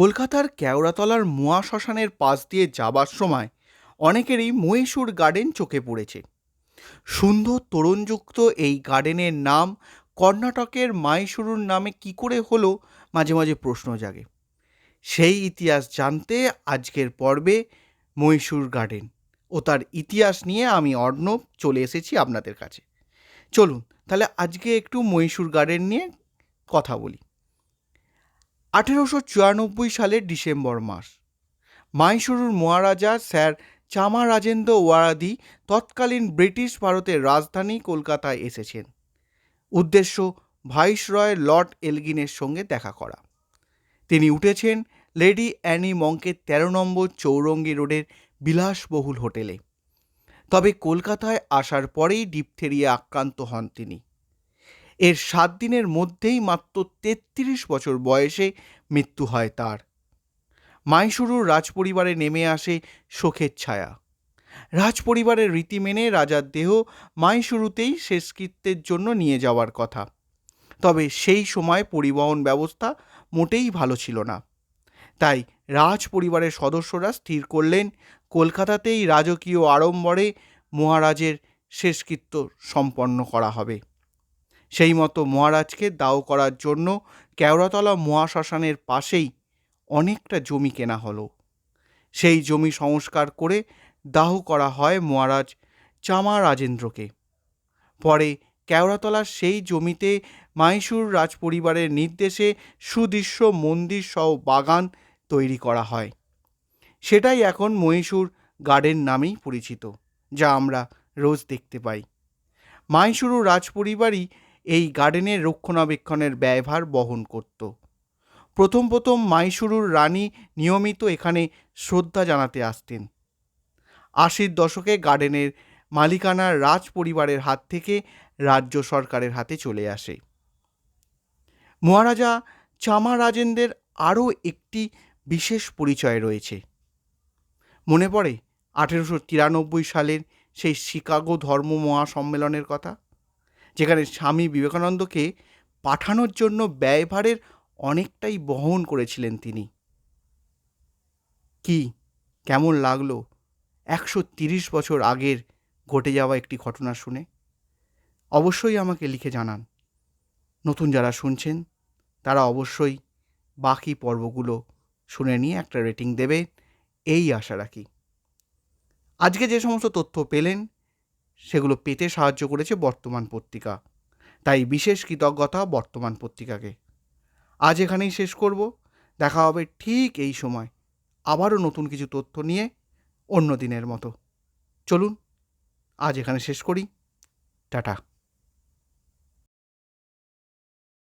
কলকাতার কেওড়াতলার মোয়া শ্মশানের পাশ দিয়ে যাবার সময় অনেকেরই মহীশূর গার্ডেন চোখে পড়েছে। সুন্দর তরুণযুক্ত এই গার্ডেনের নাম কর্ণাটকের মাইশুরুর নামে কি করে হলো মাঝে মাঝে প্রশ্ন জাগে। সেই ইতিহাস জানতে আজকের পর্বে মহীশূর গার্ডেন ও তার ইতিহাস নিয়ে আমি অর্ণব চলে এসেছি আপনাদের কাছে। চলুন, তাহলে আজকে একটু মহীশূর গার্ডেন নিয়ে কথা বলি। আঠেরোশো চুরানব্বই সালের ডিসেম্বর মাস। মাইসুরুর মহারাজা স্যার চামা রাজেন্দ্র ওয়ারাদি তৎকালীন ব্রিটিশ ভারতের রাজধানী কলকাতায় এসেছেন। উদ্দেশ্য ভাইসরয় লর্ড এলগিনের সঙ্গে দেখা করা। তিনি উঠেছেন লেডি অ্যানি মঙ্কের তেরো নম্বর চৌরঙ্গি রোডের বিলাসবহুল হোটেলে। তবে কলকাতায় আসার পরেই ডিপথেরিয়া আক্রান্ত হন তিনি। এর সাত দিনের মধ্যেই মাত্র তেত্রিশ বছর বয়সে মৃত্যু হয় তার। মাইসুরুর রাজপরিবারে নেমে আসে শোকের ছায়া। রাজপরিবারের রীতি মেনে রাজার দেহ মাইশুরুতেই শেষকৃত্যের জন্য নিয়ে যাওয়ার কথা। তবে সেই সময় পরিবহন ব্যবস্থা মোটেই ভালো ছিল না। তাই রাজ পরিবারের সদস্যরা স্থির করলেন, কলকাতাতেই রাজকীয় আড়ম্বরে মহারাজের শেষকৃত্য সম্পন্ন করা হবে। সেই মতো মহারাজকে দাও করার জন্য কেওড়াতলা মহাশ্মশানের পাশেই অনেকটা জমি কেনা হলো। সেই জমি সংস্কার করে দাহ করা হয় মহারাজ চামা রাজেন্দ্রকে পরে কেওড়াতলার সেই জমিতে মাইসুর রাজপরিবারের নির্দেশে সুদৃশ্য মন্দির সহ বাগান তৈরি করা হয়। সেটাই এখন মহীশূর গার্ডেন নামেই পরিচিত, যা আমরা রোজ দেখতে পাই। মাইসুরু রাজপরিবারই এই গার্ডেনের রক্ষণাবেক্ষণের ব্যয়ভার বহন করত। প্রথম প্রথম মাইসুরুর রানী নিয়মিত এখানে শ্রদ্ধা জানাতে আসতেন। আশির দশকে গার্ডেনের মালিকানার রাজ পরিবারের হাত থেকে রাজ্য সরকারের হাতে চলে আসে। মহারাজা চামা রাজেন্দ্রের আরও একটি বিশেষ পরিচয় রয়েছে। মনে পড়ে আঠেরোশো তিরানব্বই সালের সেই শিকাগো ধর্ম মহাসম্মেলনের কথা? যেখানে স্বামী বিবেকানন্দকে পাঠানোর জন্য ব্যয়ভারের অনেকটাই বহন করেছিলেন তিনি। কি, কেমন লাগল একশো তিরিশ বছর আগের ঘটে যাওয়া একটি ঘটনা শুনে? অবশ্যই আমাকে লিখে জানান। নতুন যারা শুনছেন, তারা অবশ্যই বাকি পর্বগুলো শুনে নিয়ে একটা রেটিং দেবে এই আশা রাখি। আজকে যে সমস্ত তথ্য পেলেন সেগুলো পেতে সাহায্য করেছে বর্তমান পত্রিকা। তাই বিশেষ কৃতজ্ঞতা বর্তমান পত্রিকাকে। আজ এখানেই শেষ করব। দেখা হবে ঠিক এই সময়। আবারও নতুন কিছু তথ্য নিয়ে অন্য দিনের মতো। চলুন, আজ এখানে শেষ করি। টাটা।